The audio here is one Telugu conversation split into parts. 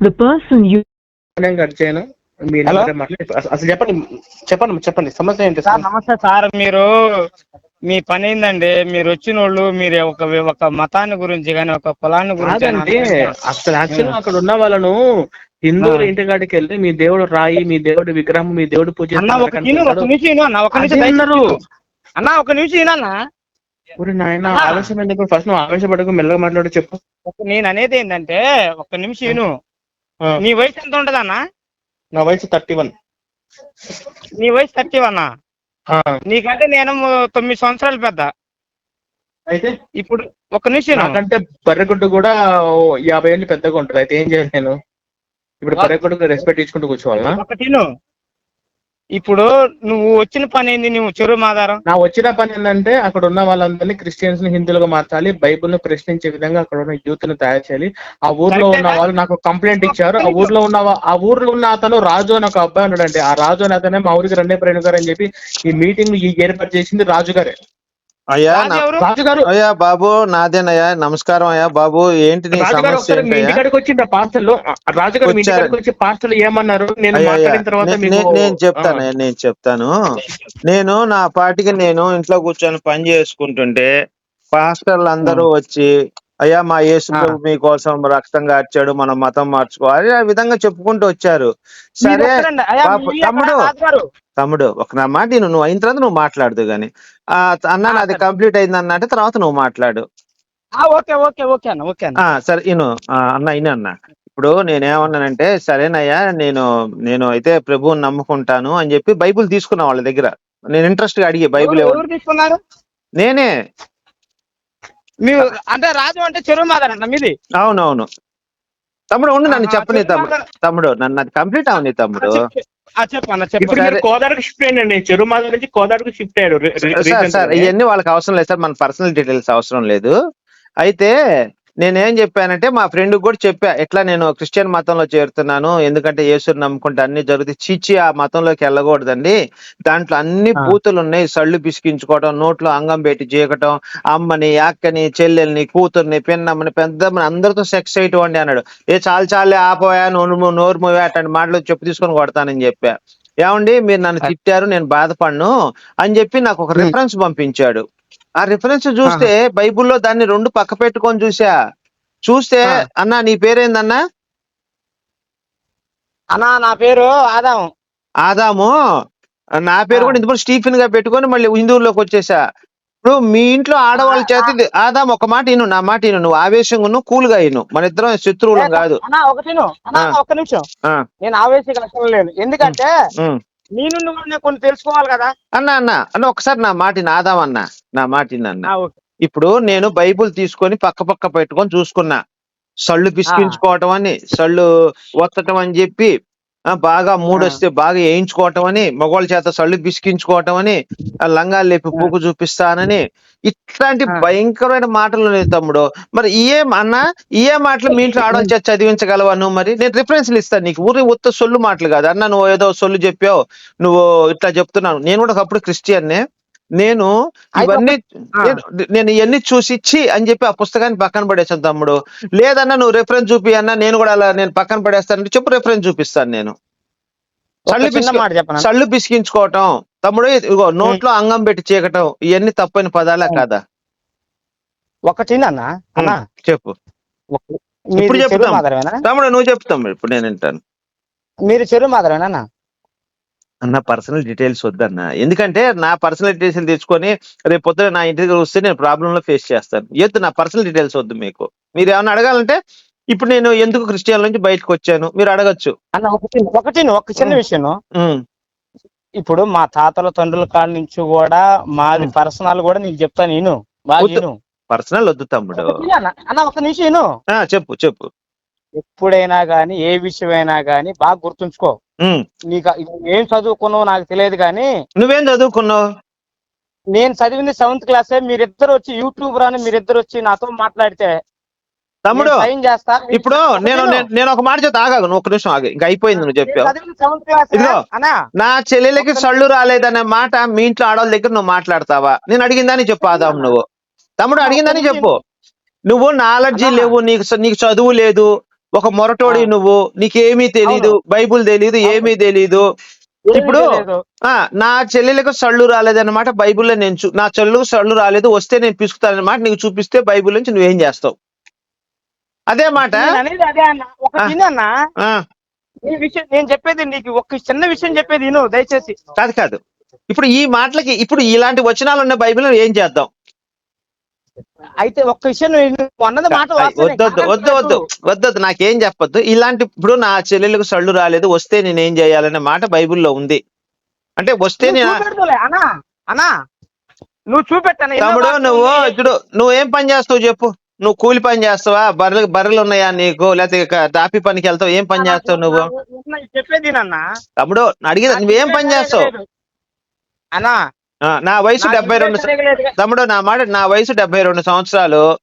The person you నేను కట్ చేయను? మీ హలో? నెంబర్ మాట్లాడి అస- అసలు చెప్పండి చెప్పండి చెప్పండి. సమస్య ఏంటి సార్ నమస్తే సార్ మీరు మీ పని ఏందండి? మీరు వచ్చిన వాళ్ళు మీరు ఒక ఒక మతాన్ని గురించి కానీ ఒక కులాన్ని గురించి అసలు యాక్చువల్ అక్కడ ఉన్న వాళ్ళను హిందువుల. ఇంటికాడికి వెళ్ళి మీ దేవుడు రాయి మీ దేవుడు విగ్రహం మీ దేవుడు పూజ అన్న ఒక నిమిషం ఒక నిమిషం విను అన్న ఒక నిమిషం వినన్నా ఒరే నాయన. ఆవేశం ఎందుకు? ఫస్ట్ నువ్వు ఆవేశపడకు మెల్లగా మాట్లాడు చెప్పు. నేను అనేది ఏంటంటే ఒక నిమిషం. నీ వయసు ఎంత ఉంటది అన్న నా వయసు థర్టీ వన్. నీ వయసు థర్టీ అన్న నీకంటే నేను తొమ్మిది సంవత్సరాలు పెద్ద. అయితే? ఇప్పుడు ఒక నిమిషం విను. నాకంటే బర్రెగుడ్డు కూడా యాభై ఏళ్ళు పెద్దగా ఉంటుంది. అయితే ఏం చేయాలి నేను? ఇప్పుడు బర్రెగుడ్డుకు రెస్పెక్ట్ ఇచ్చుకుంటూ కూర్చోవాలనా? ఒకటి విను. ఇప్పుడు నువ్వు వచ్చిన పని ఏంది? నువ్వు చెరువు మాదారం? నా వచ్చిన పని ఏంటంటే అక్కడ ఉన్న వాళ్ళందరినీ క్రిస్టియన్స్ని హిందువులుగా మార్చాలి. బైబుల్ను ప్రశ్నించే విధంగా అక్కడ ఉన్న యూత్ను తయారు చేయాలి. ఆ ఊర్లో ఉన్న వాళ్ళు నాకు కంప్లైంట్ ఇచ్చారు. ఆ ఊర్లో ఉన్న ఆ ఊర్లో ఉన్న అతను రాజు అని ఒక అబ్బాయి ఉన్నాడండి. ఆ రాజు అని అతనే మా ఊరికి రెండే ప్రేణు గారు అని చెప్పి ఈ మీటింగ్ ఈ ఏర్పాటు చేసింది రాజు గారే అయ్యా గారు. అయ్యా బాబు నాదేనయ్యా నమస్కారం అయ్యా బాబు ఏంటి నీ సమస్య మీ ఇంటికాడికి మీ. ఇంటికాడికి వచ్చి ఏమన్నారు? నేను మాట్లాడిన తర్వాత చెప్తాను నేను చెప్తాను. నేను నా పాటికి నేను ఇంట్లో కూర్చొని పని చేసుకుంటుంటే పాస్టర్లు అందరూ వచ్చి అయ్యా మా యేసు. ప్రభు మీకోసం రక్తం కార్చాడు మనం మతం మార్చుకోవాలి ఆ విధంగా చెప్పుకుంటూ వచ్చారు. సరే మీ తమ్ముడు. తమ్ముడు ఒక నా మాట నువ్వు అయిన తర్వాత నువ్వు మాట్లాడదు గాని. ఆ అన్న సరే. కంప్లీట్ అయింది అన్నట్టు తర్వాత నువ్వు మాట్లాడు. ఓకే ఓకే ఓకే అన్న ఓకే అన్న. సరే ఇను. అన్న ఇను అన్న. ఇప్పుడు నేనేమన్నానంటే సరేనయ్యా నేను నేను అయితే ప్రభువుని నమ్ముకుంటాను అని చెప్పి బైబిల్ తీసుకున్నా వాళ్ళ దగ్గర. నేను ఇంట్రెస్ట్గా అడిగి బైబిల్ ఎవరు- తీసుకున్నారు? నేనే. మీరు అంటే రాజు అంటే చెరువు మాదారంట మీది? అవునవును. తమ్ముడు ఉండు నన్ను చెప్పని తమ్ముడు. తమ్ముడు నన్ను అది కంప్లీట్ అవని తమ్ముడు. చెప్పు ఆ, చెప్పు అన్న చెప్పు ఇప్పుడు సరే. మీరు కోదాడకు షిఫ్ట్ అయ్యండి చెరుమాద నుంచి కోదాడకు షిఫ్ట్ అయ్యారు సార్. ఇవన్నీ వాళ్ళకి అవసరం లేదు సార్ మన పర్సనల్ డీటెయిల్స్ అవసరం లేదు అయితే నేనేం చెప్పానంటే మా ఫ్రెండ్ కూడా చెప్పా ఎట్లా నేను క్రిస్టియన్ మతంలో చేరుతున్నాను ఎందుకంటే యేసుని నమ్ముకుంటే అన్ని జరుగుతాయి. చీచి ఆ మతంలోకి వెళ్ళకూడదండి. దాంట్లో అన్ని ఆ. బూతులు ఉన్నాయి సళ్ళు పిసికించుకోవడం నోట్లో అంగం పెట్టి చీకటం అమ్మని అక్కని చెల్లెల్ని కూతుర్ని పిన్నమ్మని పెద్దమ్మని అందరితో సెక్స్ చేయటం అన్నాడు. ఏ చాలు చాలే ఆపోయా నోరు నోరు మూవా అట్లాంటి మాటలు చెప్పు తీసుకొని కొడతానని చెప్పా. ఏమండి మీరు నన్ను తిట్టారు నేను బాధపడను అని చెప్పి నాకు ఒక. రిఫరెన్స్ పంపించాడు. ఆ రిఫరెన్స్ చూస్తే బైబిల్లో దాన్ని రెండు పక్క పెట్టుకొని చూసా చూస్తే. అన్నా నీ పేరేందన్నా? అన్న నా పేరు ఆదాం ఆదాము. నా పేరు. కూడా ఇంతకు స్టీఫెన్గా పెట్టుకొని మళ్ళీ హిందువుల్లోకి వచ్చేసా ఇప్పుడు మీ ఇంట్లో ఆడవాళ్ళ చేత ఆదాం ఒక మాట ఇను నా మాట ఇను నువ్వు ఆవేశంగా నువ్వు కూల్గా ఇను. మన ఇద్దరం శత్రువులం కాదు. ఒకటి నేను ఆవేశం లేను ఎందుకంటే నేను కొన్ని తెలుసుకోవాలి కదా? అన్న అన్న అన్న ఒకసారి నా మాట అన్న. నా మాట అన్న. ఇప్పుడు నేను బైబుల్ తీసుకొని పక్క పక్క పెట్టుకొని చూసుకున్నా. సళ్ళు పిసికించుకోవటం అని సళ్ళు ఒత్తటం అని చెప్పి ఆ, బాగా మూడొస్తే బాగా వేయించుకోవటం అని మగవాళ్ళ చేత సళ్ళు పిసికించుకోవటం అని ఆ లంగాలు లేపి పూకు చూపిస్తానని. ఇట్లాంటి. భయంకరమైన మాటలు ఉన్నాయి తమ్ముడు. మరి ఇయే అన్న ఇయే మాటలు మీ ఇంట్లో ఆడవాళ్ళ చేత చదివించగలవా నువ్వు మరి? నేను రిఫరెన్స్లు ఇస్తాను నీకు. ఊరి ఉత్త సొల్లు మాటలు కాదు. అన్న నువ్వు ఏదో సొల్లు చెప్పావు. నువ్వు ఇట్లా చెప్తున్నాను నేను కూడా ఒకప్పుడు క్రిస్టియన్నే. నేను ఇవన్నీ. నేను- నేను ఇవన్నీ చూసి చి అని చెప్పి ఆ పుస్తకాన్ని పక్కన పడేసాను తమ్ముడు. లేదన్నా నువ్వు రెఫరెన్స్ చూపి అన్నా నేను కూడా అలా నేను పక్కన పడేస్తాను చెప్పు రెఫరెన్స్ చూపిస్తాను నేను. సళ్ళు పిసికించుకోవటం. తమ్ముడు ఇగో నోట్లో అంగం పెట్టి చీకటం ఇవన్నీ తప్పని పదాలా. కాదా? ఒకటి అన్న? చెప్పు. ఇప్పుడు చెప్తాం. తమ్ముడు నువ్వు చెప్తాం ఇప్పుడు నేను వింటాను మీరు చెరువు మాదరమేనా అన్న పర్సనల్ డీటెయిల్స్ వద్దన్న. ఎందుకంటే నా పర్సనల్ డీటెయిల్స్ తెచ్చుకొని రేపు పొద్దున నా ఇంటి దగ్గర వస్తే నేను ప్రాబ్లమ్లో ఫేస్ చేస్తాను. ఎద్దు నా పర్సనల్ డీటెయిల్స్ వద్దు మీకు. మీరు ఏమైనా అడగాలంటే ఇప్పుడు నేను ఎందుకు క్రిస్టియన్ నుంచి బయటకు వచ్చాను? మీరు అడగచ్చు. అన్న ఒకటి ఒకటి ఒక చిన్న. విషయం. ఇప్పుడు మా తాతల తండ్రుల కాడ నుంచి కూడా మాది. పర్సనల్ కూడా నీకు చెప్తాను నేను. పర్సనల్ వద్దు. తమ్ముడు. అన్న. ఒక నిమిషం చెప్పు చెప్పు. ఎప్పుడైనా గానీ ఏ విషయమైనా గానీ బాగా గుర్తుంచుకో. నీకు ఏం చదువుకున్నావు నాకు తెలియదు కానీ నువ్వేం చదువుకున్నావు? నేను చదివింది సెవెంత్ క్లాసే. మీరిద్దరు వచ్చి యూట్యూబ్ రాని మీరిద్దరు వచ్చి నాతో మాట్లాడితే తమ్ముడు చేస్తా? ఇప్పుడు నేను నేను- ఒక మాట చెప్తా. ఆగాగు నువ్వు ఒక నిమిషం ఆగి. ఇంకా అయిపోయింది నువ్వు చెప్పావు. ఇదిగో. నా చెల్లెలకి సళ్ళు రాలేదనే మాట మీ ఇంట్లో ఆడవాళ్ళ దగ్గర నువ్వు మాట్లాడతావా? నేను అడిగిందని చెప్పు ఆదాం నువ్వు తమ్ముడు అడిగిందని చెప్పు. నువ్వు నాలెడ్జి. లేవు నీకు నీకు చదువు లేదు. ఒక మొరటోడి నువ్వు నీకేమీ తెలీదు బైబుల్ తెలీదు ఏమీ తెలీదు. ఇప్పుడు ఆ నా చెల్లెలకు సళ్ళు రాలేదన్నమాట బైబిల్లో నేను నా చెల్లు సళ్ళు రాలేదు వస్తే నేను పిసుకుతానన్నమాట నీకు చూపిస్తే బైబిల్ నుంచి నువ్వేం చేస్తావు? అదే మాట? నేను చెప్పేది నీకు ఒక చిన్న విషయం చెప్పేది దయచేసి. కాదు కాదు. ఇప్పుడు ఈ మాటలకి ఇప్పుడు ఇలాంటి వచనాలు ఉన్న బైబిల్ ఏం చేద్దాం? అయితే ఒక్క విషయం అన్నది మాట వాస్తవమే. వద్దు వద్దు వద్దు వద్దు వద్దు వద్దు నాకేం చెప్పొద్దు. ఇలాంటి ఇప్పుడు నా చెల్లెలకు సళ్ళు రాలేదు వస్తే నేను ఏం చేయాలనే మాట బైబిల్లో ఉంది. అంటే వస్తే నువ్వు నేను నువ్వు చూపెట్టాను? తమ్ముడు నువ్వు. ఇప్పుడు నువ్వేం పని చేస్తావు చెప్పు. నువ్వు కూలి పని చేస్తావా? బర్రెలు బర్రెలు ఉన్నాయా నీకు? లేకపోతే టాపీ పనికి వెళ్తావు? ఏం పని చేస్తావు నువ్వు? చెప్పేది తమ్ముడు అడిగి నువ్వేం పని చేస్తావు? అన్నా నా వయసు డెబ్బై రెండు. తమ్ముడు నా మాట నా వయసు డెబ్బై రెండు సంవత్సరాలు.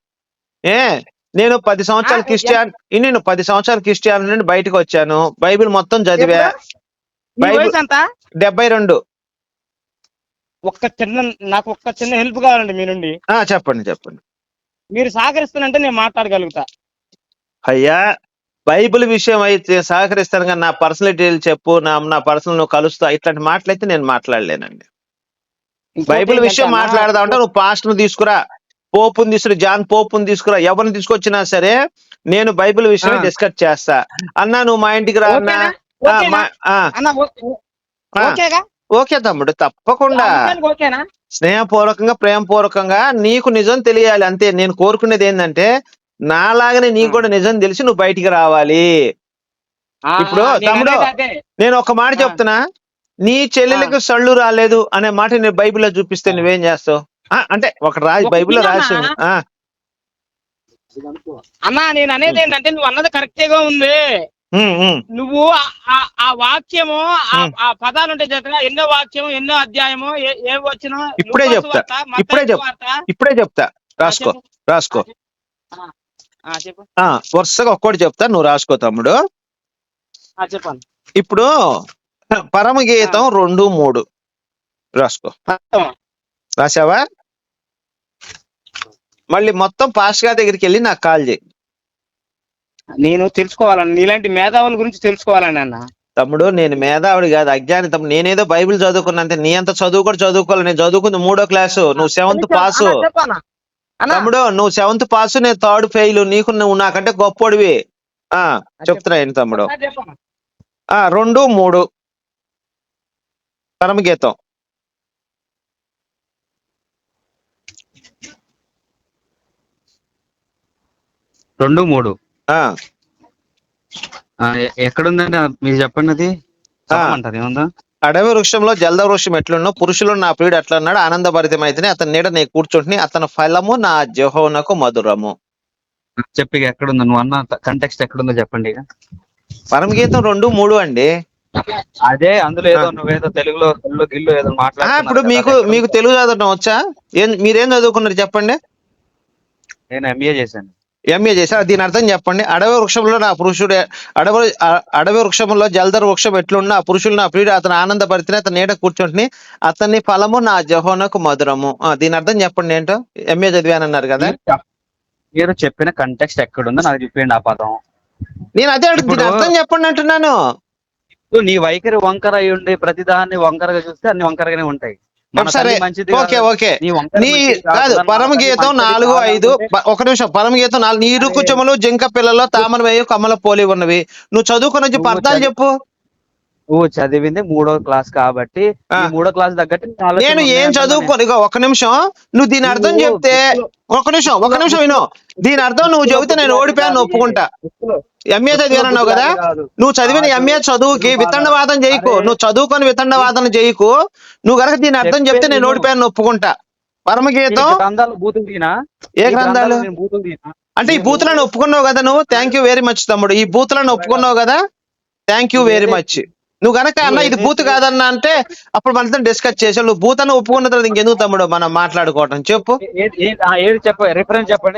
ఏ నేను పది సంవత్సరాలు క్రిస్టియన్ నేను పది సంవత్సరాలు క్రిస్టియన్ నుండి బయటకు వచ్చాను. బైబిల్ మొత్తం చదివా. బైబిల్- డెబ్బై రెండు. ఒక్క చిన్న నాకు ఒక్క చిన్న హెల్ప్ కావాలండి మీ నుండి. ఆ చెప్పండి చెప్పండి. మీరు సహకరిస్తానంటే నేను మాట్లాడగలుగుతా. అయ్యా బైబిల్ విషయం అయితే సహకరిస్తాను కానీ నా పర్సనల్ డీటెయిల్ చెప్పు నా నా పర్సనల్ నువ్వు కలుస్తా. ఇట్లాంటి మాటలైతే నేను మాట్లాడలేనండి. బైబిల్ విషయం మాట్లాడదాం అంటే నువ్వు పాస్టర్ తీసుకురా పోపుని తీసుకురా జాన్ పోపుని తీసుకురా ఎవరిని తీసుకొచ్చినా సరే నేను బైబిల్ విషయం. డిస్కస్ చేస్తా. అన్నా నువ్వు మా ఇంటికి రా అన్నా. ఓకే తమ్ముడు తప్పకుండా. స్నేహపూర్వకంగా ప్రేమపూర్వకంగా నీకు నిజం తెలియాలి అంతే. నేను కోరుకునేది ఏంటంటే నాలాగనే నీకు కూడా నిజం తెలిసి నువ్వు బయటికి రావాలి. ఇప్పుడు తమ్ముడు. నేను ఒక మాట. చెప్తున్నా. నీ చెల్లెలకు సళ్ళు రాలేదు అనే మాట నేను బైబిల్లో చూపిస్తే నువ్వేం చేస్తావు? అంటే ఒక రా ఒక బైబిల్లో. రాసి అన్నా నేను అనేది ఏంటంటే నువ్వు అన్నది కరెక్టేగా ఉంది. నువ్వు ఆ- వాక్యము ఆ- పదాలు ఉంటాయి చేత ఎన్నో వాక్యము ఎన్నో అధ్యాయము ఏ- వచ్చిన ఇప్పుడే చెప్తా. ఇప్పుడే చెప్తా. ఇప్పుడే చెప్తా. రాసుకో రాసుకో. వరుసగా ఒక్కటి చెప్తా. నువ్వు రాసుకో తమ్ముడు. చెప్పండి ఇప్పుడు పరమగీతం రెండు మూడు. రాసుకో. రాసావా మళ్ళీ మొత్తం పాస్ గారి దగ్గరికి వెళ్ళి నాకు కాల్ చేయి. నేను తెలుసుకోవాలని నీలాంటి మేధావుల గురించి తెలుసుకోవాలని అన్న. తమ్ముడు నేను మేధావుడి కాదు అజ్ఞాని తమ్ముడు. నేనేదో బైబిల్ చదువుకున్నంతే నీ అంత చదువు కూడా చదువుకోవాలి నేను చదువుకుంది మూడో క్లాసు. నువ్వు సెవెంత్ పాసు. తమ్ముడు నువ్వు సెవెంత్ పాసు నేను థర్డ్ ఫెయిల్. నీకు నువ్వు నాకంటే గొప్పోడివి. ఆ చెప్తున్నా ఏంటి తమ్ముడు. రెండు మూడు. పరమగీతం. రెండు మూడు. ఎక్కడుందండి? మీరు చెప్పండి అది. చెప్పమంటారు ఏముందా? అడవి వృక్షంలో జలద వృక్షం ఎట్లున్నో పురుషులు నా ప్రియుడు ఎట్లా అన్నాడు ఆనందభరితమైతే అతని నీడ నేను కూర్చుంటుని అతని ఫలము నా జహోనకు మధురము. చెప్పి ఎక్కడుందో నువ్వు అన్న కంటెక్స్ట్ ఎక్కడుందో చెప్పండి పరమగీతం రెండు మూడు అండి. అదే అందులో ఏదో నువ్వేదో తెలుగులో తెలుగులో గిల్లు ఏదో ఆ, మాట్లాడుతున్నావు ఇప్పుడు మీకు మీకు? తెలుగు చదవడం వచ్చా? ఏం మీరేం చదువుకున్నారు చెప్పండి? నేను ఎంబీఏ చేశాను. ఎంఏ చేశారు? దీని అర్థం చెప్పండి. అడవి వృక్షంలో నా పురుషుడు అడవి అడవి వృక్షంలో జలధర వృక్షం ఎట్లున్నా ఆ పురుషులు నా ప్రియుడు అతను ఆనందపరిచిన అతని నీడ కూర్చుంటుని అతని ఫలము నా జహోనకు మధురము. దీని అర్థం చెప్పండి ఏంటో? ఎంఏ చదివానన్నారు కదా. మీరు చెప్- మీరు చెప్పిన కంటెక్స్ట్ ఎక్కడుందో నాకు చెప్పండి ఆ పదం. నేను అదే దీని అర్థం చెప్పండి అంటున్నాను. ఇప్పుడు నీ వైఖరి వంకర అయి ఉండి ప్రతిదాన్ని వంకరగా చూస్తే అన్ని వంకరగానే ఉంటాయి. సరే. ఓకే. ఓకే. నీ నీ కాదు. పరమగీతం తల్లి నాలుగు ఐదు ఒక నిమిషం పరమగీతం నాలుగు. నీరు కుచములు జింక పిల్లలు తామర వేయు కమల పోలి ఉన్నవి. నువ్వు చదువుకుని చదివి- చెప్పు. నువ్వు చదివింది మూడో క్లాస్ కాబట్టి మూడో క్లాస్ తగ్గట్టు నేను ఏం చదువుకోను ఇగో ఒక నిమిషం. నువ్వు దీని అర్థం చెప్తే ఒక నిమిషం ఒక నిమిషం విను. దీని అర్థం నువ్వు చెబితే నేను ఓడిపోయాను ఒప్పుకుంటా. ఎంఏ చదివానన్నావు కదా? నువ్వు చదివిన ఎంఏ చదువుకి వితండవాదం చేయకు. నువ్వు చదువుకొని వితండవాదన చేయకు. నువ్వు గనక దీని అర్థం చెప్తే నేను. ఓడిపోయాను ఒప్పుకుంటా. పరమగీతం? ఏ గ్రంథాలు? అంటే ఈ బూతులను ఒప్పుకున్నావు కదా నువ్వు? థ్యాంక్ యూ వెరీ మచ్ తమ్ముడు. ఈ బూతులను ఒప్పుకున్నావు కదా? థ్యాంక్ యూ వెరీ మచ్ నువ్వు గనక అన్న ఇది బూత్ కాదన్న అంటే అప్పుడు మనతో డిస్కస్ చేసావు నువ్వు బూత్ అని ఒప్పుకున్న తర్వాత ఇంకెందుకు తమ్ముడు మనం మాట్లాడుకోవటం? చెప్పు.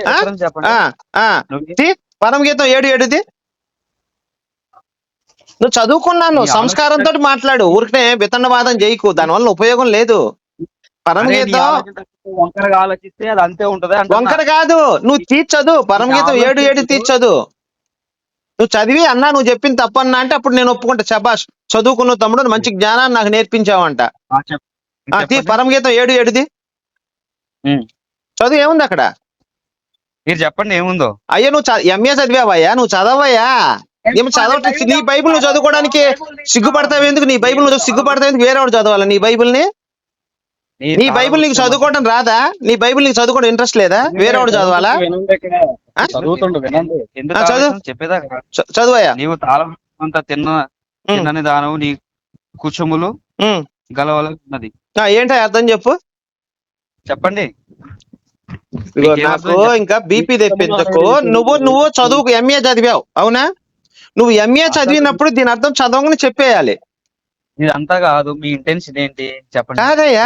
రిఫరెన్స్ చెప్పండి చెప్పండి. ఆ ఆ. నువ్వు- తీ, పరమగీతం ఏడు ఏడుది? నువ్వు చదువుకున్నాను సంస్కారంతో మాట్లాడు. ఊరికనే వితండవాదం చేయకు దానివల్ల ఉపయోగం లేదు. పరమగీతం ఆలోచన తక్కువ వంకరగా ఆలోచిస్తే అది అంతే ఉంటది. వంకర కాదు. నువ్వు తీర్చదు. పరమగీతం ఏడు ఏడు తీర్చదు. నువ్వు చదివి అన్నా నువ్వు చెప్పింది తప్పన్నా అంటే అప్పుడు నేను ఒప్పుకుంటా. శబాష్ చదువుకున్న తమ్ముడు మంచి జ్ఞానాన్ని నాకు నేర్పించావంట. పరమగీతం ఏడు ఏడుది. చదువు ఏముంది అక్కడ? మీరు చెప్పండి ఏముందో? అయ్యా నువ్వు ఎంఏ చదివావయ్యా? నువ్వు చదవయ్యా? ఏమి చదవటం నీ బైబిల్ నువ్వు చదువుకోవడానికి సిగ్గుపడతావు ఎందుకు? నీ బైబిల్ నువ్వు సిగ్గుపడతావు ఎందుకు? వేరే వాడు చదవాలి నీ బైబిల్ ని బైబిల్ నీకు చదువుకోవడం రాదా? నీ బైబిల్ నీకు చదువుకోవడం ఇంట్రెస్ట్ లేదా? వేరే వాడు చదవాలా? చదువుతుండు వినండి. ఎందుకు ఆ, చదువు. ఆవేశం? చెప్పేదాకా. చ- చదువయ్యా. నీవు తాళం అంత తిన్న తిన్నని దానవు నీ కుచుములు ఉమ్. గలవల ఉన్నది ఆ, ఏంటో అర్థం చెప్పు. చెప్పండి. నాకు. ఇంకా బీపీ తెప్పించకు. నువ్వు నువ్వు చదువుకు ఎంఏ చదివావు అవునా? నువ్వు ఎంఏ చదివినప్పుడు దీని అర్థం చదవని చెప్పేయాలి. ఇది అంతా కాదు మీ ఇంటెన్షన్ ఏంటి? చెప్పండి. కాదయ్యా?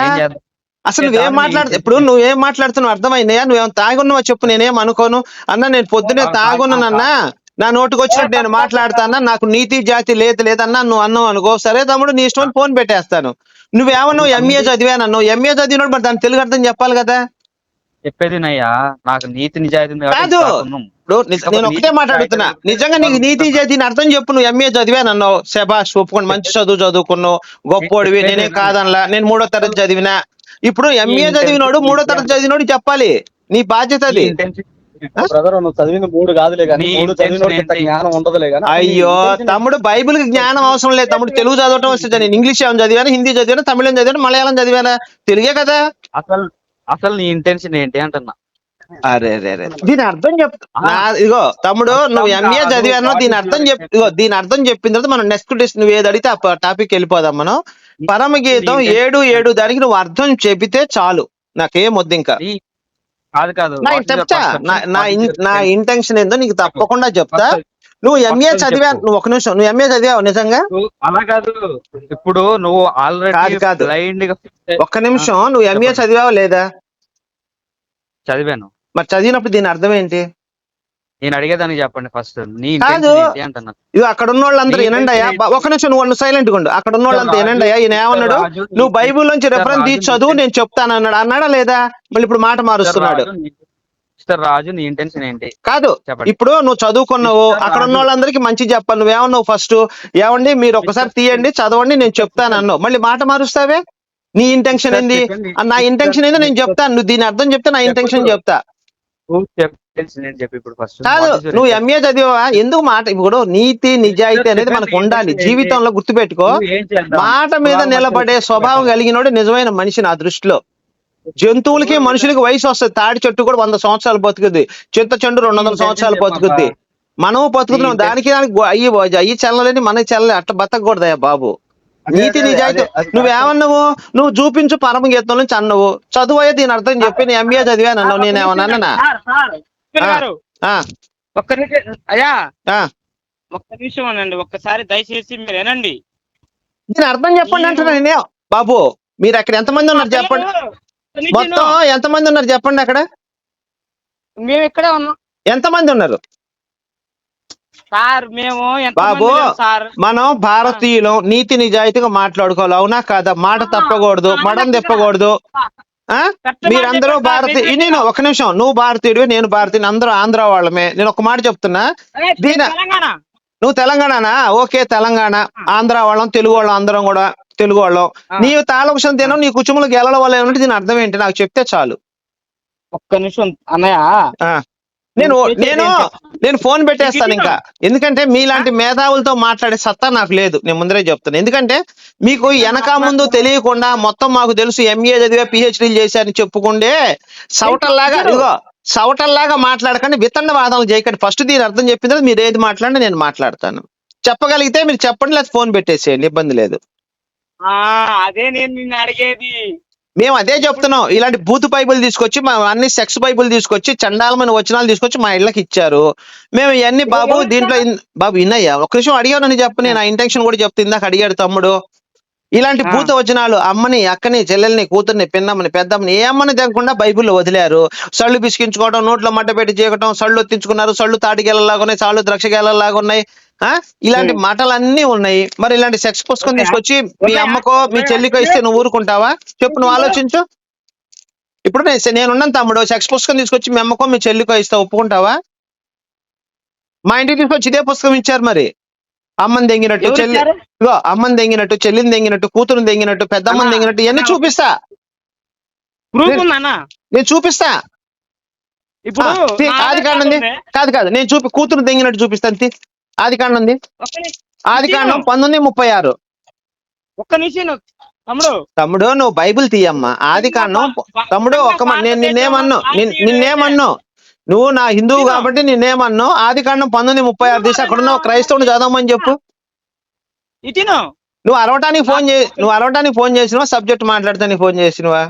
అసలు నువ్వేం దాని మాట్లాడు ఏంటి? ఇప్పుడు నువ్వేం మాట్లాడుతున్నావు అర్థమైందయ్యా నువ్వేం తాగున్నావో చెప్పు నేనేం అనుకోను. అన్న నేను పొద్దునే తాగున్నానన్నా. నా నోటికి వచ్చినట్టు నేను మాట్లాడతానా? నాకు నీతి జాతి లేదు లేదన్నా నువ్వు అన్నావు అనుకో. సరే తమ్ముడు నీ ఇష్టం ఫోన్ పెట్టేస్తాను. నువ్వేమన్నావు ఎంఏ చదివానన్నావు? ఎంఏ చదివినప్పుడు మరి దాని తెలుగు అర్థం చెప్పాలి కదా. చెప్పేది నయ్యా నాకు నీతి నిజాయితీ కాదు. ఇప్పుడు నేను ఒకటే మాట్లాడుతున్నా. నిజంగా నీకు నీతి జాతిని అర్థం చెప్పు నువ్వు ఎంఏ చదివానన్నావు. శబాష్ ఒప్పుకోండి. మంచి చదువు చదువుకున్నావు. గొప్పోడివి నేనే కాదనలా. నేను మూడో తరగతి చదివినా. ఇప్పుడు ఎంఏ చదివినోడు మూడో తరగతి చదివినోడు చెప్పాలి. నీ బాధ్యత అది. బ్రదర్ నువ్వు చదివింది మూడు కాదులే కానీ మూడు చదివిన? జ్ఞానం ఉండదులే కానీ అయ్యో తమ్ముడు బైబిల్కి జ్ఞానం అవసరం లేదు. తమ్ముడు తెలుగు చదవటం వస్తుంది నేను ఇంగ్లీష్ ఏమైనా చదివాను హిందీ చదివాను తమిళం చదివాను మలయాళం చదివానా? తెలుగే కదా. అసలు అసలు నీ ఇంటెన్షన్ ఏంటి అంటున్నా. అరే అరే అరే. దీని అర్థం చెప్ నా ఇగో తమ్ముడు నువ్వు ఎంఏ చదివాను? దీని అర్థం చెప్ ఇగో దీని అర్థం చెప్పిన తర్వాత మనం నెక్స్ట్ డేస్ నువ్వు ఏది అడిగితే ఆ టాపిక్ వెళ్ళిపోదాం మనం. పరమగీతం ఏడు ఏడు దానికి నువ్వు అర్థం చెబితే చాలు. నాకేం వద్దు ఇంకా. నీ- కాదు కాదు చెప్తా? ఇంటెన్షన్ ఏందో నీకు తప్పకుండా చెప్తా. నువ్వు ఎంఏ చదివా. నువ్వు ఒక నిమిషం నువ్వు ఎంఏ చదివావు నిజంగా? అలా కాదు. ఇప్పుడు నువ్వు ఆల్రెడీ కాదు. ఒక్క నిమిషం నువ్వు ఎంఏ. చదివావా లేదా? చదివాను. మరి చదివినప్పుడు దీని అర్థం ఏంటి? నేను అడిగేదానికి చెప్పండి ఫస్ట్. నీ కాదు. ఇవి అక్కడ ఉన్న వాళ్ళందరూ వినండి అయ్యా. ఒక నిమిషం నువ్వు సైలెంట్ ఉండు. అక్కడ ఉన్న వాళ్ళంతా వినండి అయ్యా. ఈయన ఏమన్నాడు? నువ్వు బైబిల్ నుంచి రెఫరెన్స్ తీసి చదువు నేను చెప్తాను అన్నాడు. అన్నాడా లేదా? మళ్ళీ ఇప్పుడు మాట మారుస్తున్నాడు. రాజు, నీ- ఇంటెన్షన్ ఏంటి? కాదు. ఇప్పుడు నువ్వు చదువుకున్నావు. అక్కడ ఉన్న. వాళ్ళందరికీ మంచి చెప్పాలి. నువ్వేమన్నావు ఫస్ట్? ఏమండి? మీరు ఒకసారి తీయండి చదవండి నేను చెప్తాను అన్నావు. మళ్ళీ మాట మారుస్తావే? నీ ఇంటెన్షన్ ఏంది? నా ఇంటెన్షన్ ఏందో? నేను చెప్తాను. నువ్వు దీని అర్థం చెప్తే నా ఇంటెన్షన్ చెప్తా. కాదు నువ్వు ఎంఏ చదివా ఎందుకు మాట ఇప్పుడు నీతి నిజాయితీ అనేది మనకు ఉండాలి. జీవితంలో గుర్తుపెట్టుకో. మాట మీద నిలబడే స్వభావం కలిగినోడు నిజమైన మనిషి నా దృష్టిలో. జంతువులకి మనుషులకి వయసు వస్తుంది. తాడి చెట్టు కూడా వంద సంవత్సరాలు బతుకుద్ది. చింత చెండు రెండు వందల సంవత్సరాలు బతుకుద్ది. మనం బతుకుతున్నాం. దానికి దానికి అయ్యి అయ్యి చల్లలేని మనకి చల్లలే. అట్ట బతకూడదయ్యా బాబు. నీతి నిజాయితీ. నువ్వేమన్నావు నువ్వు చూపించు పరమగీతం నుంచి అన్నావు. చదువు అయ్యే దీని అర్థం చెప్పి నేను ఎంఏ చదివాను అన్నావు నేనేమన్నా. గారు ఒక్క నిమిషం అయ్యా. ఒక్క నిమిషం అనండి ఒక్కసారి దయచేసి మీరు వినండి. దీని అర్థం చెప్పండి అంటున్నా నేనే. బాబు మీరు అక్కడ ఎంతమంది ఉన్నారు చెప్పండి. మొత్తం ఎంతమంది ఉన్నారు చెప్పండి అక్కడ? మేము ఇక్కడే ఉన్నాం. ఎంతమంది ఉన్నారు? సార్ మేము బాబు. మనం భారతీయులం నీతి నిజాయితీగా మాట్లాడుకోవాలి అవునా కాదా? మాట తప్పకూడదు మడం తిప్పకూడదు. మీరందరూ భారతీయ నేను ఒక నిమిషం. నువ్వు భారతీయుడివి నేను భారతీయుని అందరూ ఆంధ్ర వాళ్ళమే. నేను ఒక మాట చెప్తున్నా. దీన- తెలంగాణ. నువ్వు తెలంగాణనా? ఓకే తెలంగాణ. ఆంధ్ర వాళ్ళం తెలుగు వాళ్ళం అందరం కూడా తెలుగు వాళ్ళం. ఆ. నీవు తాళవృషం తినవు నీ కుచుములు గెలల వల్ల ఏమంటే దీని అర్థం ఏంటి? నాకు చెప్తే చాలు. ఒక్క నిమిషం. అన్నయ్య ఆ. నేను నేను? నేను ఫోన్ పెట్టేస్తాను ఇంకా. ఎందుకంటే మీలాంటి మేధావులతో మాట్లాడే సత్తా నాకు లేదు. నేను ముందరే చెప్తాను ఎందుకంటే మీకు వెనక ముందు తెలియకుండా మొత్తం మాకు తెలుసు ఎంఏ చదివా పిహెచ్డీలు చేశారని చెప్పుకుండే సవటల్లాగా ఇదిగో సవటల్లాగా మాట్లాడకండి వితండ వాదనలు చేయకండి. ఫస్ట్ దీని అర్థం చెప్పిన మీరు ఏది మాట్లాడినా నేను మాట్లాడతాను. చెప్పగలిగితే మీరు చెప్పండి లేదా ఫోన్ పెట్టేసేయండి. ఇబ్బంది లేదు. ఆ, అదే నేను నిన్ను అడిగేది. మేము అదే చెప్తున్నాం. ఇలాంటి బూత్ బైబుల్ తీసుకొచ్చి మా అన్ని సెక్స్ బైబుల్ తీసుకొచ్చి చండాలమైన వచనాలు తీసుకొచ్చి మా ఇళ్ళకి ఇచ్చారు. మేము ఇవన్నీ బాబు దీంట్లో బాబు విన్నయ్యా ఒక నిమిషం అడిగానని చెప్పు నేను ఆ ఇంటెన్షన్ కూడా చెప్తే. ఇందాక అడిగాడు తమ్ముడు. ఇలాంటి. భూత వచనాలు అమ్మని అక్కని చెల్లెల్ని కూతుర్ని పిన్నమ్మని పెద్దమ్మని ఏ అమ్మని తెగకుండా బైబిల్లో వదిలారు. సళ్ళు పిసికించుకోవడం నోట్లో మడ్డ పెట్టి చేయటం సళ్ళు ఒత్తించుకున్నారు సళ్ళు తాటిగేలలాగా ఉన్నాయి సాళ్ళు ఉన్నాయి. ఇలాంటి మాటలన్నీ ఉన్నాయి. మరి ఇలాంటి సెక్స్ పుస్తకం తీసుకొచ్చి మీ అమ్మకో మీ చెల్లికో ఇస్తే నువ్వు ఊరుకుంటావా? చెప్పు నువ్వు ఆలోచించు. ఇప్పుడు నేను నేనున్నాను తమ్ముడు. సెక్స్ పుస్తకం తీసుకొచ్చి మీ అమ్మకో మీ చెల్లికో ఇస్తా ఒప్పుకుంటావా? మా ఇంటికి తీసుకొచ్చి ఇదే పుస్తకం ఇచ్చారు మరి. అమ్మని దెంగినట్టు చెల్లి అమ్మని దెంగినట్టు చెల్లిని దెంగినట్టు కూతురుని దెంగినట్టు పెద్దమ్మని దెంగినట్టు ఇవన్నీ చూపిస్తా. నేను చూపిస్తా. ఇప్పుడు ఉంది. ఉంది. కాదు కాదు నేను చూపి కూతురు దెంగినట్టు చూపిస్తాను. ఆది కాండం ఉంది ఆది కాండం పంతొమ్మిది ముప్పై ఆరు. ఒక్క నిమిషం తమ్ముడు. తమ్ముడు నువ్వు బైబిల్ తీయమ్మా. ఆది కాండం తమ్ముడు ఒక నేను నిన్నేమన్ను నిన్- నిన్నేమన్ను. నువ్వు నా హిందువు కాబట్టి నిన్నేమన్ను. ఆది కాండం పంతొమ్మిది ముప్పై ఆరు తీసి అక్కడ ఉన్న క్రైస్తవుని చదవమని చెప్పు. ఇటిను నువ్వు అరవటానికి ఫోన్ చే నువ్వు అరవటానికి ఫోన్ చేసినవా? సబ్జెక్ట్ మాట్లాడతానికి ఫోన్ చేసినవా?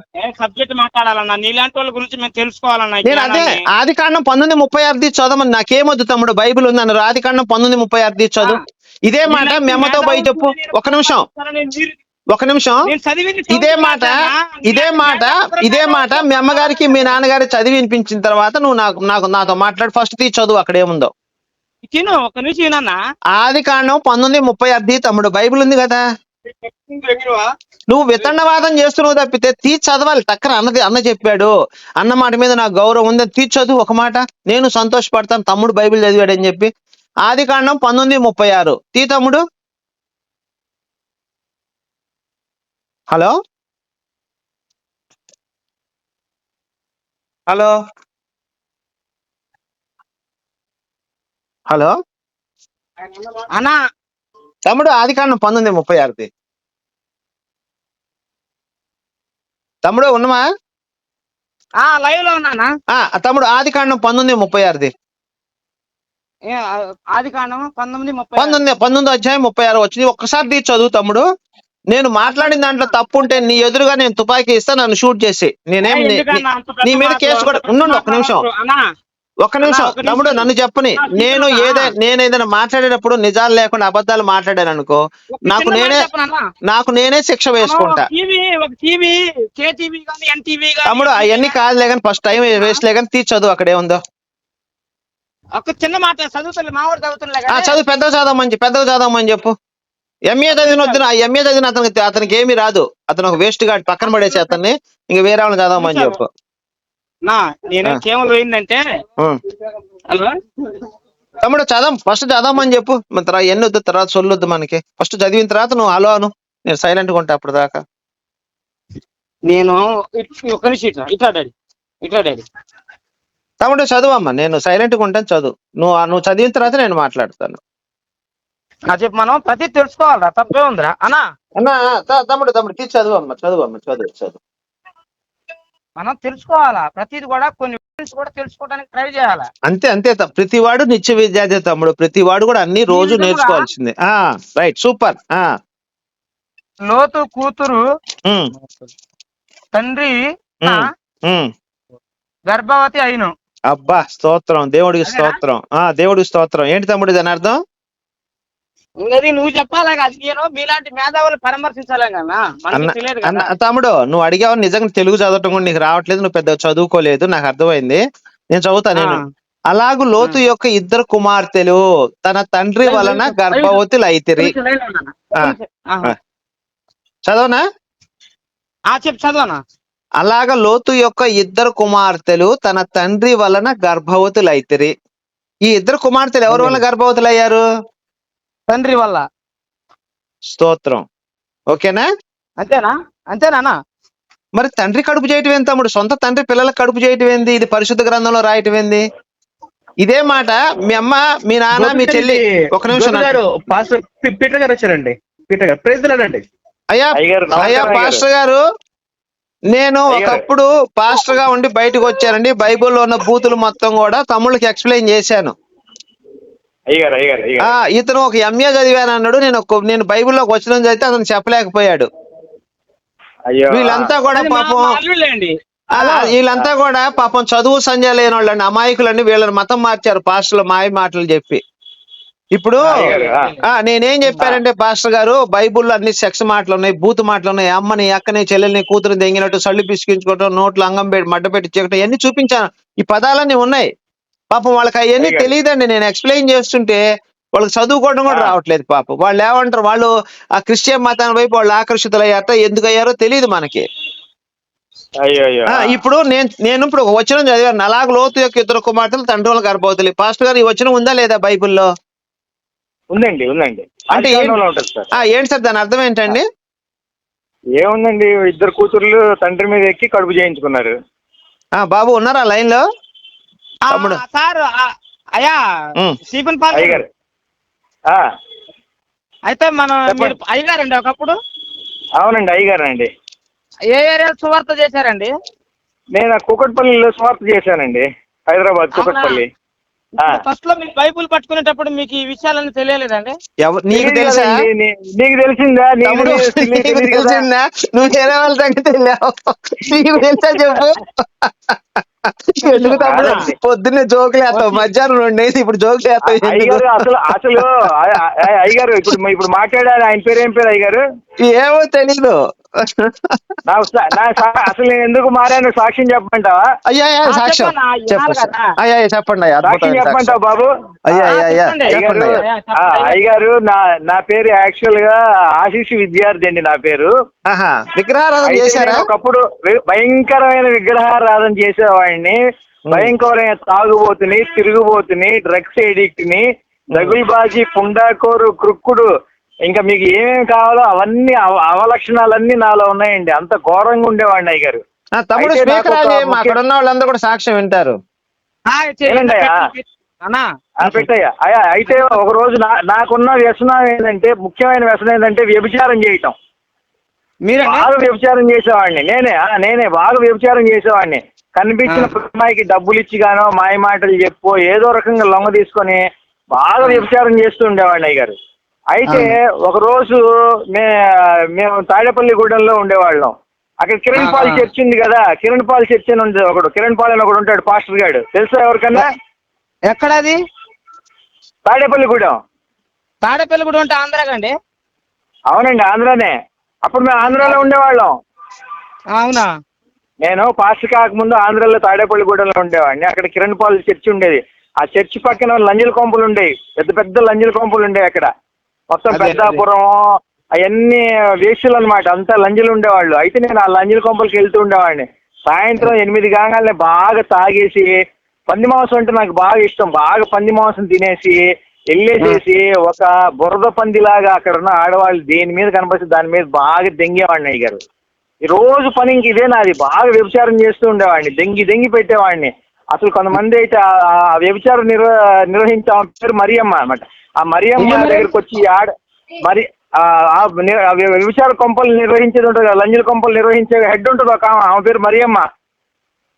సబ్జెక్ట్ మాట్లాడాలన్నా? నీలాంటి వాళ్ళ గురించి మేము తెలుసుకోవాలన్నా నేను అదే. ఆది కాండం పంతొమ్మిది ముప్పై ఆరు తీసి చదవమని నాకేమొద్దు తమ్ముడు? బైబిల్ ఉంది అన్నారు. ఆది కాండం పంతొమ్మిది ముప్పై ఆరు తీసి చదువు. ఇదే మాట నీలాంటి మీ అమ్మతో పోయి చెప్పు. ఒక నిమిషం. ఒక నిమిషం. ఇదే మాట. ఇదే మాట ఇదే మాట మీ అమ్మగారికి మీ నాన్నగారి చదివి వినిపించిన తర్వాత నువ్వు నాకు నాకు నాతో మాట్లాడు. ఫస్ట్ తీ చదువు అక్కడ ఏముందో. తిను ఒక నిమిషం వినన్నా. ఆది కాండం పంతొమ్మిది ముప్పై ఆరు తమ్ముడు బైబిల్ ఉంది కదా? నువ్వు వితండవాదం చేస్తున్నావు తప్పితే తీ చదవాలి తక్కన అన్నది అన్న చెప్పాడు. అన్న మాట మీద నాకు గౌరవం ఉంది తీ చదువు ఒక మాట. నేను సంతోషపడతాను తమ్ముడు బైబిల్ చదివాడని చెప్పి. ఆది కాండం పంతొమ్మిది ముప్పై ఆరు. తీ తమ్ముడు. హలో? హలో? హలో? అన్నా. తమ్ముడు ఆది కాండం పంతొమ్మిది ముప్పై ఆరుది. తమ్ముడు ఉన్నమా ఆ లైవ్లో ఉన్నానా తమ్ముడు ఆది కాండం పంతొమ్మిది ముప్పై ఆరుది. ఆది కాండం పంతొమ్మిది ముప్పై. పంతొమ్మిది పంతొమ్మిది అధ్యాయం ముప్పై ఆరు వచ్చింది. ఒక్కసారి తీసి చదువు తమ్ముడు. నేను మాట్లాడిన దాంట్లో తప్పు ఉంటే నీ ఎదురుగా నేను తుపాకీ ఇస్తా నన్ను షూట్ చేసి. నేనేం నీ- మీద కేసు కూడా ఉండండి మాటలు నిమిషం. ఒక్క నిమిషం. తమ్ముడు నన్ను చెప్పని. నేను. ఏదైనా నేను ఏదైనా మాట్లాడేటప్పుడు నిజాలు లేకుండా అబద్ధాలు మాట్లాడాను అనుకో ఒక నాకు నేనే? నాకు నేనే శిక్ష వేసుకుంటా. ఒక ఒక తమ్ముడు అవన్నీ కాదులే కానీ ఫస్ట్ టైం వేస్ట్ లే కానీ తీసి చదువు అక్కడ ఏముందో. ఒక చిన్న మాట చదువుతుంది చదువు పెద్దగా చదవమని చెప్పు పెద్దగా చదవమని చెప్పు. ఎంఏ చదివిన వద్దు ఆ ఎంఏ చదివిన అతనికి అతనికి ఏమీ రాదు. అతను ఒక వేస్ట్ గాడి పక్కన పడేసి అతన్ని ఇంక వేరే వాళ్ళని చదవమని చెప్పు. నా నేను. కేవలం ఏంటంటే. హలో? తమ్ముడు చదవం ఫస్ట్ చదవమని చెప్పు. ఎన్ని వద్దు తర్వాత సొల్లొద్దు మనకి. ఫస్ట్ చదివిన తర్వాత నువ్వు హలో అను. నేను సైలెంట్గా ఉంటా అప్పుడు దాకా. నేను ఒక నిమిషం ఇట్లా ఇట్లా డాడీ. ఇట్లా డాడీ. తమ్ముడు చదువమ్మా. నేను సైలెంట్గా ఉంటాను చదువు. నువ్వు నువ్వు చదివిన తర్వాత నేను మాట్లాడతాను. చెప్పు మనం ప్రతి తెలుసుకోవాలరా. తప్పే ఉందిరా. అన్నా. అన్నా తమ్ముడు తమ్ముడు తీసి చదువమ్మా చదువమ్మా చదువు చదువు. మనం తెలుసుకోవాలా? ప్రతిది కూడా కొన్ని కూడా తెలుసుకోవడానికి ట్రై చేయాలా? అంతే అంతే త- ప్రతివాడు నిత్య విద్యార్థి తమ్ముడు. ప్రతివాడు కూడా అన్ని రోజు నేర్చుకోవాల్సిందే. ఆ రైట్ సూపర్ ఆ. లోతు కూతురు తండ్రి. గర్భవతి అయిను. అబ్బా స్తోత్రం. దేవుడికి? స్తోత్రం. ఆ దేవుడికి స్తోత్రం. ఏంటి తమ్ముడు దాని అర్థం అది నువ్వు చెప్పాలా కాదు నేను మీలాంటి మేధావులు పరామర్శించాలి కదా. తమ్ముడు నువ్వు అడిగావు నిజంగా తెలుగు చదవటం కూడా నీకు రావట్లేదు నువ్వు పెద్ద చదువుకోలేదు నాకు అర్థమైంది. నేను చదువుతా నేను. అలాగు లోతు యొక్క ఇద్దరు కుమార్తెలు తన తండ్రి వలన గర్భవతులు అయితిరి. చదవనా? చెప్పు చదవనా? అలాగ లోతు యొక్క ఇద్దరు కుమార్తెలు తన తండ్రి వలన గర్భవతులు అయితిరి ఈ ఇద్దరు కుమార్తెలు ఎవరి వలన గర్భవతులు అయ్యారు తండ్రి వల్ల. స్తోత్రం. ఓకేనా? అంతేనా? అంతేనా మరి తండ్రి కడుపు చేయటం ఏంది తమ్ముడు? సొంత తండ్రి పిల్లలకు కడుపు చేయటం ఏంది? ఇది పరిశుద్ధ గ్రంథంలో రాయటం ఏంది? ఇదే మాట మీ అమ్మ మీ నాన్న మీ చెల్లి ఒక నిమిషం పాస్టర్ పీటర్ గారు వచ్చారండి. పీటర్ గారు ప్రైజ్ అండి. అయ్యా అయ్యా. పాస్టర్ గారు నేను. ఒకప్పుడు పాస్టర్గా ఉండి బయటకు వచ్చానండి. బైబిల్లో ఉన్న బూతులు మొత్తం కూడా తమ్ముళ్ళకి ఎక్స్ప్లెయిన్ చేశాను అయ్యగారు అయ్యగారు ఆ అయ్యగారు ఇతను ఒక ఎంఏ చదివాను అన్నాడు. నేను నేను బైబిల్లోకి వచ్చిన చదివితే అతను చెప్పలేకపోయాడు. అయ్యో. వీళ్ళంతా కూడా పాపం వీళ్ళంతా కూడా పాపం చదువు సంజయ్ లేని వాళ్ళండి అమాయకులండి వీళ్ళని మతం మార్చారు పాస్టర్లు మాయ మాటలు చెప్పి. ఇప్పుడు నేనేం చెప్పానంటే పాస్టర్ గారు బైబుల్లో అన్ని సెక్స్ మాటలు ఉన్నాయి బూత్ మాటలు ఉన్నాయి. అమ్మని అక్కని చెల్లెల్ని కూతురు దెంగినట్టు సళ్ళు పిసికించుకోవటం నోట్లు అంగం పెట్టి మడ్డ పెట్టి చేయటం ఇవన్నీ చూపించాను. ఈ పదాలన్నీ ఉన్నాయి. పాపం వాళ్ళకి అవన్నీ. తెలియదండి. నేను ఎక్స్ప్లెయిన్ చేస్తుంటే వాళ్ళకి చదువుకోవడం కూడా. రావట్లేదు పాపం. వాళ్ళు ఏమంటారు? వాళ్ళు ఆ క్రిస్టియన్ మతాన్ని వైపు వాళ్ళు ఆకర్షితులయ్యారట. ఎందుకు అయ్యారో తెలియదు మనకి. ఇప్పుడు నేను నేను ఇప్పుడు ఒక వచనం చదివాను. అలాగ లోతు యొక్క ఇద్దరు కుమార్తెలు తండ్రుల గర్భవతులు. పాస్టర్ గారు ఈ వచనం ఉందా లేదా బైబిల్లో? ఉందండి ఉందండి. అంటే ఏంటి? సార్. దాని అర్థం ఏంటండి? ఏముందండి? ఇద్దరు కూతుర్లు తండ్రి మీద ఎక్కి కడుపు చేయించుకున్నారు. ఆ బాబు ఉన్నారా లైన్లో తమ్ముడు. సార్ ఆ, అయ్యా ఉమ్. స్టీఫెన్ పాల్ అయ్యగారు ఆ, అయితే మనం అయ్యగారండి ఒకప్పుడు? అవునండి అయ్యగారు అండి ఏ ఏరియా సువార్త చేశారండి? నేను కూకట్పల్లిలో స్వార్థ చేశానండి హైదరాబాద్ కూకట్పల్లి. ఫస్ట్లో మీకు బైబుల్ పట్టుకునేటప్పుడు మీకు ఈ విషయాలన్నీ తెలియలేదండి? నీకు తెలుసా నీకు తెలిసిందా? నీకు? తెలిసిందా? నువ్వు వేరే వాళ్ళ వెళ్ళావు నీకు తెలుసా చెప్పు? ఎందుకు తమ్ముడు. పొద్దున్నే జోకులు వేస్తావు మధ్యాహ్నం రెండు వేసి ఇప్పుడు జోకులు వేస్తావు? అయ్యగారు అసలు అసలు అయ్యగారు ఇప్పుడు ఇప్పుడు మాట్లాడారు ఆయన పేరు ఏం పేరు అయ్యగారు ఏమో తెలీదు నా సా- నా సా- అసలు నేను ఎందుకు మారాను? సాక్ష్యం చెప్పమంటావా? అయ్యా సాక్ష్యం? అయ్యా చెప్పండి అయ్యా సాక్ష్యం సాక్ష్యం. బాబు? అయ్యా అయ్యా అయ్యగారు నా నా పేరు యాక్చువల్గా ఆశీష్ విద్యార్థి అండి నా పేరు. విగ్రహారాధన చేశారా? ఒకప్పుడు భయంకరమైన విగ్రహారాధన చేసేవాడిని. భయంకరమైన తాగుబోతుని తిరుగుబోతుని డ్రగ్స్ ఎడిక్ట్ని దగుల్బాజీ పుండాకోరు కృక్కుడు ఇంకా మీకు ఏమేమి కావాలో అవన్నీ అవ- అవలక్షణాలన్నీ నాలో ఉన్నాయండి. అంత ఘోరంగా ఉండేవాడిని అయ్యగారు. ఆ, తమ్ముడు స్పీకర్ అక్కడ ఉన్న వాళ్ళందరూ కూడా సాక్ష్యం వింటారు. పెట్టయ్యా. అయ్యా అయితే ఒక రోజు నా నాకున్న వ్యసనం ఏంటంటే ముఖ్యమైన వ్యసనం ఏంటంటే వ్యభిచారం చేయటం. మీరండి? బాగా వ్యభిచారం చేసేవాడిని. నేనే ఆ, నేనే బాగా వ్యభిచారం చేసేవాడిని. కనిపించిన. అమ్మాయికి డబ్బులు ఇచ్చి గానో మాయ మాటలు చెప్పు ఏదో రకంగా లొంగ తీసుకొని బాగా వ్యభిచారం చేస్తూ ఉండేవాడిని అయ్య గారు అయితే ఒక రోజు మే మేము తాడేపల్లి గూడెంలో ఉండేవాళ్ళం. అక్కడ కిరణ్ పాల్. చర్చ్ ఉంది కదా కిరణ్ పాల్ చర్చ్ అని ఉంది ఒకడు కిరణ్ పాల్ అని ఒకడు ఉంటాడు పాస్టర్ గాడు. తెలుసా ఎవరికన్నా? ఎక్కడది? తాడేపల్లి గూడెం. తాడేపల్లి కూడా ఉంటే ఆంధ్రాగండి అవునండి ఆంధ్రానే. అప్పుడు మేము ఆంధ్రాలో ఉండేవాళ్ళం. అవునా? నేను పాస్ కాకముందు ఆంధ్రాలో తాడేపల్లిగూడెంలో ఉండేవాడిని. అక్కడ కిరణ్ పాల్ చర్చి ఉండేది. ఆ చర్చి పక్కన లంజల కొంపలు ఉండేవి. పెద్ద పెద్ద లంజల కొంపలు ఉండేవి అక్కడ. మొత్తం పెద్దాపురం అవన్నీ వేసులు అనమాట అంతా లంజలు ఉండేవాళ్ళు. అయితే నేను ఆ లంజల కొంపలకి వెళ్తూ ఉండేవాడిని. సాయంత్రం ఎనిమిది కాగానే బాగా తాగేసి పంది మాంసం అంటే నాకు బాగా ఇష్టం. బాగా పంది మాంసం తినేసి వెళ్ళేసేసి ఒక బురద పందిలాగా అక్కడ ఉన్న ఆడవాళ్ళు దేని మీద కనపడితే దాని మీద బాగా దెంగేవాడిని అయ్యారు ఈ రోజు పని ఇంక ఇదే నాది. బాగా వ్యభిచారం చేస్తూ ఉండేవాడిని. దెంగి దెంగి పెట్టేవాడిని. అసలు కొంతమంది అయితే ఆ వ్యభిచారం నిర్వ నిర్వహించే పేరు మరియమ్మ అన్నమాట. ఆ మరియమ్మ. దగ్గరికి వచ్చి ఆడ మరి వ్యభిచార కొంపలు నిర్వహించేది ఉంటుంది కదా లంజల కొంపలు నిర్వహించే హెడ్ ఉంటుంది ఒక ఆమె పేరు మరియమ్మ.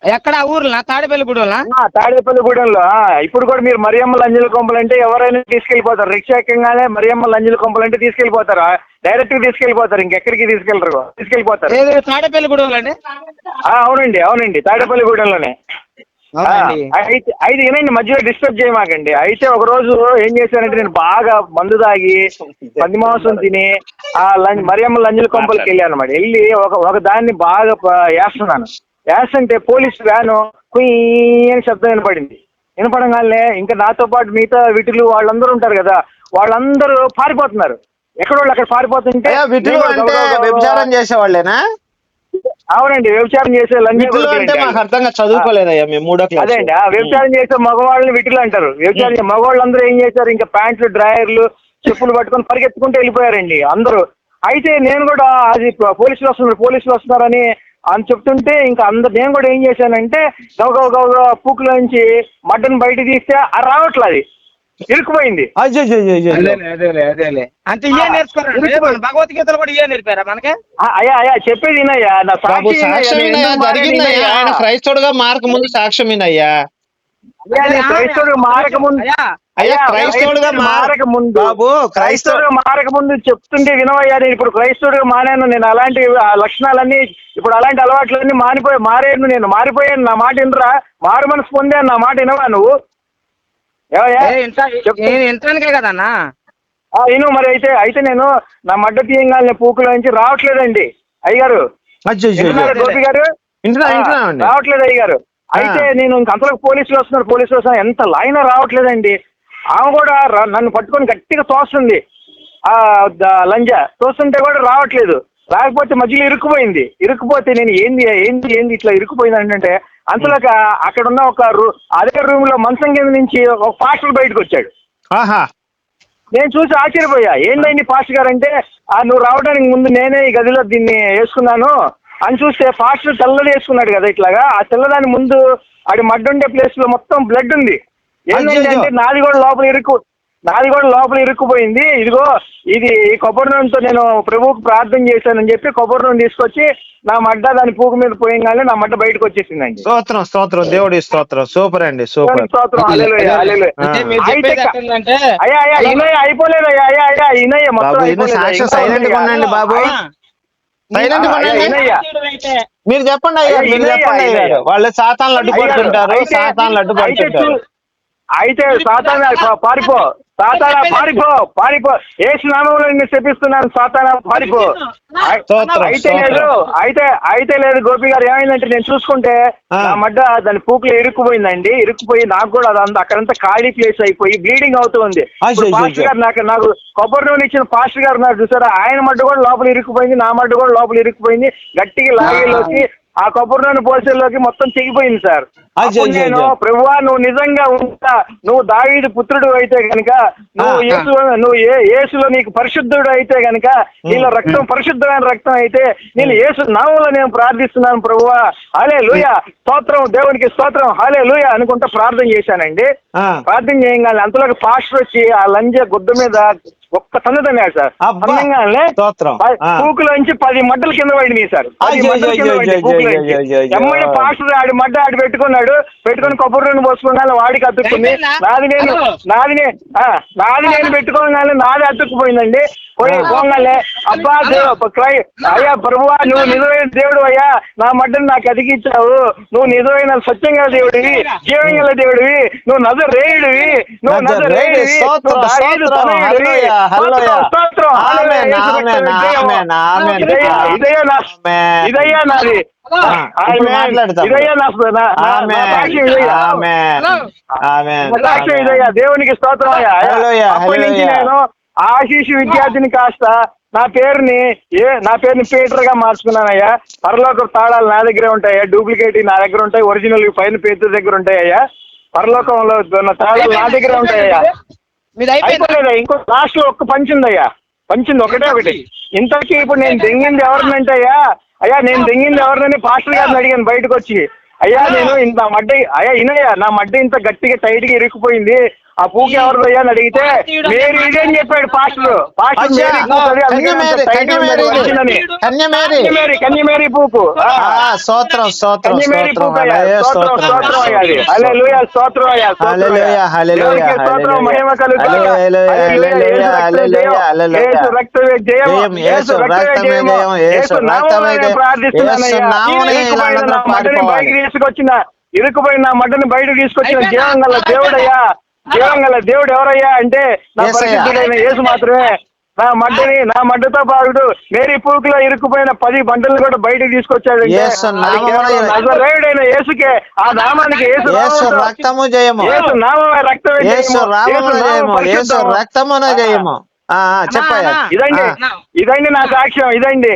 ఎక్కడ ఊర్లో తాడేపల్లి గూడెంలా? ఆ, తాడేపల్లిగూడెంలో ఆ, ఇప్పుడు కూడా మీరు మరియమ్మ లంజల కొంపలు అంటే ఎవరైనా తీసుకెళ్ళిపోతారు. రిక్షా ఎక్కగానే మరియమ్మ లంజల కొంపలు అంటే తీసుకెళ్ళిపోతారు. డైరెక్ట్గా తీసుకెళ్ళిపోతారు ఇంకెక్కడికి తీసుకెళ్ళరు? తీసుకెళ్ళిపోతారు. ఏది తాడేపల్లి గూడెంలో అండి? ఆ, అవునండి అవునండి తాడేపల్లిగూడెంలోనే అయితే ఏనండి మధ్యలో డిస్టర్బ్ చేయమాకండి. అయితే ఒక రోజు ఏం చేశానంటే నేను బాగా మందు తాగి పంది మాంసం తిని ఆ లంచ్ మరియమ్మ లంజల కొంపలకి వెళ్ళాను అనమాట వెళ్ళి ఒక ఒక దాన్ని బాగా వేస్తున్నాను వేస్తుంటే పోలీస్ వ్యాను కుయ్యి అని శబ్దం వినపడింది. వినపడంగానే ఇంకా నాతో పాటు మిగతా వీటిలు వాళ్ళందరూ ఉంటారు కదా వాళ్ళందరూ పారిపోతున్నారు. ఎక్కడ వాళ్ళు అక్కడ పారిపోతుంటే విటులు అంటే వ్యభిచారం చేసేవాళ్ళేనా? అవునండి వ్యభిచారం చేసే విటులు అంటే మాకు అర్థంగా చదువుకోలేదయ్యా మేము మూడో క్లాస్ అదే అండి ఆ వ్యభిచారం చేసే మగవాళ్ళని విటులు అంటారు. వ్యభిచారం మగవాళ్ళందరూ ఏం చేశారు? ఇంకా ప్యాంట్లు డ్రాయర్లు చెప్పులు పట్టుకొని పరిగెత్తుకుంటూ వెళ్ళిపోయారండి అందరూ. అయితే నేను కూడా అది పోలీసులు వస్తున్నారు పోలీసులు వస్తున్నారని అని చెప్తుంటే ఇంకా అందరు నేను కూడా ఏం చేశానంటే గవ గవ గవ పూకులో నుంచి మడ్డను బయట తీస్తే అది రావట్లేదు అది. ఇరుక్కుపోయింది. అంటే మన భగవద్గీతలు కూడా ఇవే నేర్పారా మనకి? అయ్యా అయ్యా చెప్పేది? ఆయన క్రైస్తవుడుగా మారక ముందు సాక్ష్యం వినయ్యా? అయ్యా, క్రైస్తవుడు మారక ముందు అయ్యా. క్రైస్తవుడుగా మారక ముందు బాబు క్రైస్తవ క్రైస్తవుడుగా మారక ముందు చెప్తుంటే వినవయ్యా నేను ఇప్పుడు క్రైస్తవుడిగా మారాను. నేను అలాంటి లక్షణాలన్నీ ఇప్పుడు అలాంటి అలవాట్లన్నీ మారిపోయి మారాను నేను. మారిపోయాను. నా మాట వినరా? మారు మనసు పొందాను. నా మాట వినవా నువ్వు ఏవయ్యా? ఏ, ఇంట- చెప్పు. నేను ఇంటానికే కదన్నా? ఆ, విను మరి అయితే అయితే నేను నా మడ్డ తీయంగానే పూకులో నుంచి రావట్లేదండి. అయ్యగారు. అయ్యో, అయ్యో, వింటున్నారా అయ్యో. గోపి గారు? రావట్లేదు అయ్యగారు. అయితే నేను ఇంక అంతలోకి పోలీసులు వస్తున్నారు. పోలీసులు వస్తున్నారు. ఎంత లైన్ రావట్లేదండి. ఆమె కూడా నన్ను పట్టుకొని గట్టిగా తోస్తుంది. ఆ లంజ. తోస్తుంటే కూడా రావట్లేదు. లేకపోతే మధ్యలో ఇరుక్కుపోయింది. ఇరుక్కుపోతే నేను ఏంది ఏంది ఏంది ఇట్లా ఇరుక్కుపోయింది అంటే అంతలోక అక్కడ ఉన్న ఒక అదే రూమ్లో మంచం కింద నుంచి ఒక పాస్టర్ బయటకు వచ్చాడు. ఆహా. నేను చూసి ఆశ్చర్యపోయా. ఏందండి పాస్టర్ గారు అంటే "ఆ, నువ్వు రావడానికి ముందు నేనే ఈ గదిలో దీన్ని వేసుకున్నాను. అని చూస్తే పాస్టర్ తెల్లది వేసుకున్నాడు కదా ఇట్లాగా. ఆ తెల్లదాని ముందు ఆడి మడ్డ ఉండే ప్లేస్లో మొత్తం బ్లడ్ ఉంది. ఏంటంటే నాది కూడా లోపల ఇరుక్కు నాది కూడా లోపల ఇరుక్కుపోయింది. ఇదిగో ఇది ఈ కొబ్బరి నూనెతో నేను ప్రభువుకు ప్రార్థన చేశానని చెప్పి కొబ్బరి నూనె తీసుకొచ్చి నా మడ్డ దాని పూకు మీద పోయంగానే నా మడ్డ బయటకు వచ్చేసిందండి. స్తోత్రం స్తోత్రం. దేవుడి స్తోత్రం. సూపర్ అండి సూపర్. స్తోత్రం, అయ్యా అయ్యా ఇనయ్య అయిపోలేదు అయ్యా అయ్యా అయ్యా ఇనయ్య మొత్తం సైలెంట్ ఉండండి. బాబు. సైలెంట్ ఉండండి. మీరు చెప్పండి అయ్యా మీరు చెప్పండి అయ్యా. ఇనయ్య. వాళ్ళు సాతాన్లు అడ్డు అయ్యా, పడుతుంటారు అయితే- సాతాన్లు అడ్డు అయితే పడుతుంటారు చూ- అయితే సాతానా పారిపో. సాతానా పారిపో పారిపో. ఏసు నామంలో నిన్ను శపిస్తున్నాను సాతానా పారిపో. అయితే లేదు. అయితే అయితే లేదు గోపి గారు ఏమైందంటే నేను చూసుకుంటే ఆ. నా మడ్డ దాని పూకులు ఇరుక్కుపోయిందండి. ఇరుక్కుపోయి నాకు కూడా అదంతా అక్కడంతా ఖాళీ ప్లేస్ అయిపోయి బ్లీడింగ్ అవుతుంది పాస్టర్. గారు నాకు నాకు కొబ్బరి నూనె ఇచ్చిన పాస్టర్ గారు నాకు చూసారా? ఆయన మడ్డ కూడా లోపల ఇరుక్కుపోయింది నా మడ్డ కూడా లోపల ఇరుక్కుపోయింది. గట్టిగా లాగేలోకి ఆ కొబ్బరి నూనె పోసేలోకి మొత్తం తెగిపోయింది సార్. నేను. ప్రభువా నువ్వు నిజంగా ఉంటా. నువ్వు దావీదు పుత్రుడు అయితే గనుక నువ్వు యేసు నువ్వు ఏ యేసులో నీకు పరిశుద్ధుడు అయితే గనుక నీలో రక్తం పరిశుద్ధమైన రక్తం అయితే నేను యేసు నామంలో నేను ప్రార్థిస్తున్నాను ప్రభువా హాలే లూయ స్తోత్రం దేవునికి స్తోత్రం హాలే లూయ అనుకుంటా ప్రార్థన చేశానండి. ప్రార్థన చేయగానే అంతలోకి పాస్టర్ వచ్చి ఆ లంజ గుడ్డ మీద ఒక్క తన్ను తన్నాడు సార్. పూకులోంచి పది మడ్డలు కింద పడినాయి సార్. ఎమ్మడి పాస్టర్ ఆడి మడ్డ ఆడి పెట్టుకున్నాడు పెట్టుకొని కొబ్బరి నూనె పోసుకున్నాను వాడికి అతుక్కుంది? నాది నేను. నాది నే- ఆ, నాది నేను పెట్టుకోగానే నాది అతుక్కుపోయిందండి పోయి పోగానే అబ్బా దేవ- క్రై- అయ్యా ప్రభువా నువ్వు నిజమైన దేవుడు అయ్యా. నా మడ్డను నాకు అతికిచ్చావు. నువ్వు నిజమైన సత్యంగా దేవుడివి జీవంగల దేవుడివి నువ్వు నజ రేయుడివి నువ్వు నజ రేయుడివి. ఇదయ్యా నాది. దేవునికి స్తోత్రం అయ్యా. హల్లెలూయా, అప్పటి నుంచి హల్లెలూయా. నేను ఆశీష్ విద్యార్థిని కాస్త నా పేరుని ఏ నా పేరుని పీటర్గా మార్చుకున్నానయ్యా. పరలోక తాళాలు నా దగ్గరే ఉంటాయా డూప్లికేట్ నా దగ్గర ఉంటాయి. ఒరిజినల్ పైన పేరు దగ్గర ఉంటాయ్యా పరలోకంలో ఉన్న తాళాలు నా దగ్గరే ఉంటాయ్యా మీది అయిపోయింది. అయిపోలేదా? ఇంకో లాస్ట్లో ఒక్క పంచిందయ్యా పంచింది ఒకటే ఒకటి. ఇంతకీ ఇప్పుడు నేను దెంగింది ఎవరినంటే అయ్యా అయ్యా నేను దెంగింది ఎవరినని పాస్టర్ గారిని అడిగాను బయటకు వచ్చి అయ్యా నేను ఇంత మడ్డ అయ్యా ఇనయ్యా నా మడ్డ ఇంత గట్టిగా టైట్గా ఇరుక్కుపోయింది. ఆ పూకి ఎవరిదయ్యా అని అడిగితే మేరీ ఇదే అని చెప్పాడు పాస్టర్. పాస్టర్ కన్యమేరీ, కన్యమేరీ. పూకు స్తోత్రం స్తోత్రం నామమునే ఇరుక్కుపోయిన మడ్డని. బయటికి తీసుకొచ్చిన ఇరుక్కుపోయిన నా మడ్డని బయటకు తీసుకొచ్చిన అయిపోయిందా? జీవం గల దేవుడయ్యా. జీవం గల దేవుడు ఎవరయ్యా అంటే నా. పరిశుద్ధుడైన యేసు మాత్రమే నా మడ్డని నా మడ్డతో పాటు మేరీ పూకులో ఇరుక్కుపోయిన పది బండలు కూడా బయటకు తీసుకొచ్చాడు నజరేయుడైన యేసుకే ఆ నామానికి యేసు రక్తము జయము యేసు నామమే రక్తమే యేసు జయము. యేసు. రక్తమున జయము అన్నా, ఇదండి. ఇదండి నా సాక్ష్యం ఇదండి